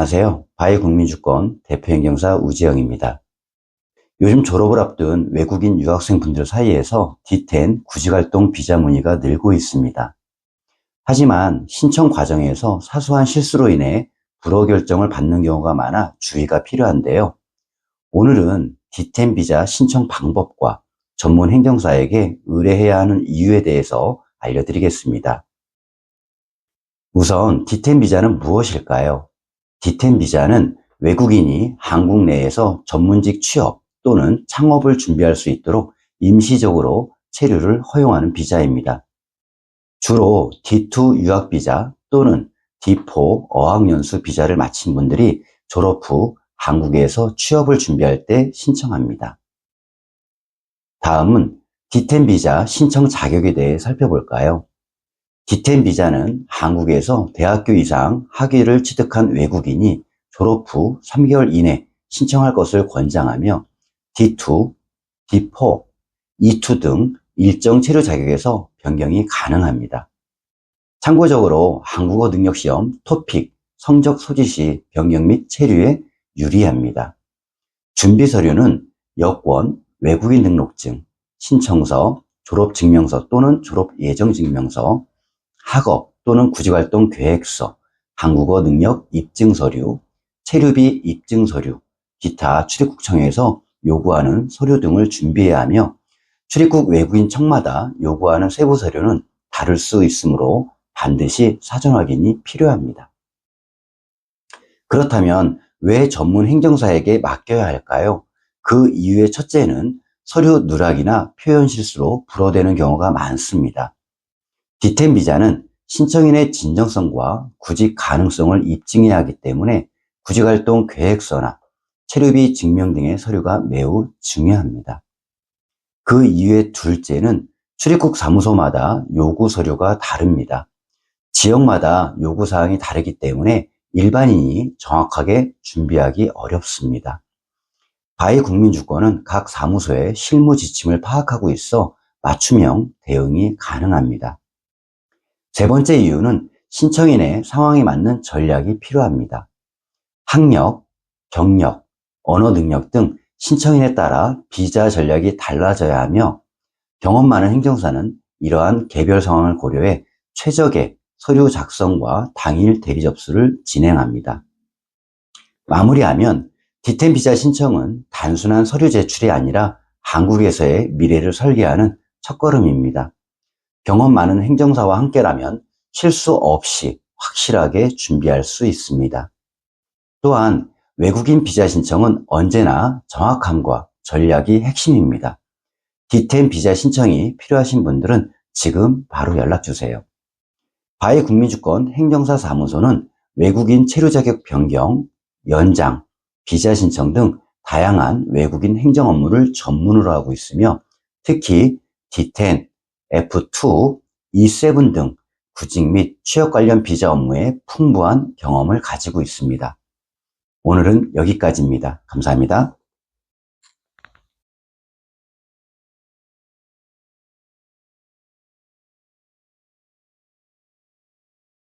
안녕하세요. 바이 국민주권 대표행정사 우지영입니다. 요즘 졸업을 앞둔 외국인 유학생분들 사이에서 D10 구직활동 비자 문의가 늘고 있습니다. 하지만 신청 과정에서 사소한 실수로 인해 불허 결정을 받는 경우가 많아 주의가 필요한데요. 오늘은 D10 비자 신청 방법과 전문 행정사에게 의뢰해야 하는 이유에 대해서 알려드리겠습니다. 우선 D10 비자는 무엇일까요? D10 비자는 외국인이 한국 내에서 전문직 취업 또는 창업을 준비할 수 있도록 임시적으로 체류를 허용하는 비자입니다. 주로 D2 유학 비자 또는 D4 어학연수 비자를 마친 분들이 졸업 후 한국에서 취업을 준비할 때 신청합니다. 다음은 D10 비자 신청 자격에 대해 살펴볼까요? D10 비자는 한국에서 대학교 이상 학위를 취득한 외국인이 졸업 후 3개월 이내 신청할 것을 권장하며 D2, D4, E2 등 일정 체류 자격에서 변경이 가능합니다. 참고적으로 한국어 능력 시험, 토픽, 성적 소지 시 변경 및 체류에 유리합니다. 준비 서류는 여권, 외국인 등록증, 신청서, 졸업 증명서 또는 졸업 예정 증명서, 학업 또는 구직활동 계획서, 한국어 능력 입증 서류, 체류비 입증 서류, 기타 출입국청에서 요구하는 서류 등을 준비해야 하며 출입국 외국인 청마다 요구하는 세부 서류는 다를 수 있으므로 반드시 사전 확인이 필요합니다. 그렇다면 왜 전문 행정사에게 맡겨야 할까요? 그 이유의 첫째는 서류 누락이나 표현 실수로 불어되는 경우가 많습니다. 디템 비자는 신청인의 진정성과 구직 가능성을 입증해야 하기 때문에 구직활동 계획서나 체류비 증명 등의 서류가 매우 중요합니다. 그 이유의 둘째는 출입국 사무소마다 요구 서류가 다릅니다. 지역마다 요구 사항이 다르기 때문에 일반인이 정확하게 준비하기 어렵습니다. 바이 국민 주권은 각 사무소의 실무 지침을 파악하고 있어 맞춤형 대응이 가능합니다. 세 번째 이유는 신청인의 상황에 맞는 전략이 필요합니다. 학력, 경력, 언어 능력 등 신청인에 따라 비자 전략이 달라져야 하며 경험 많은 행정사는 이러한 개별 상황을 고려해 최적의 서류 작성과 당일 대리 접수를 진행합니다. 마무리하면 디템 비자 신청은 단순한 서류 제출이 아니라 한국에서의 미래를 설계하는 첫걸음입니다. 경험 많은 행정사와 함께라면 실수 없이 확실하게 준비할 수 있습니다. 또한 외국인 비자 신청은 언제나 정확함과 전략이 핵심입니다. 디템 비자 신청이 필요하신 분들은 지금 바로 연락주세요. 바이 국민주권 행정사 사무소는 외국인 체류 자격 변경, 연장, 비자 신청 등 다양한 외국인 행정 업무를 전문으로 하고 있으며 특히 D10, F2, E7 등 구직 및 취업 관련 비자 업무에 풍부한 경험을 가지고 있습니다. 오늘은 여기까지입니다. 감사합니다.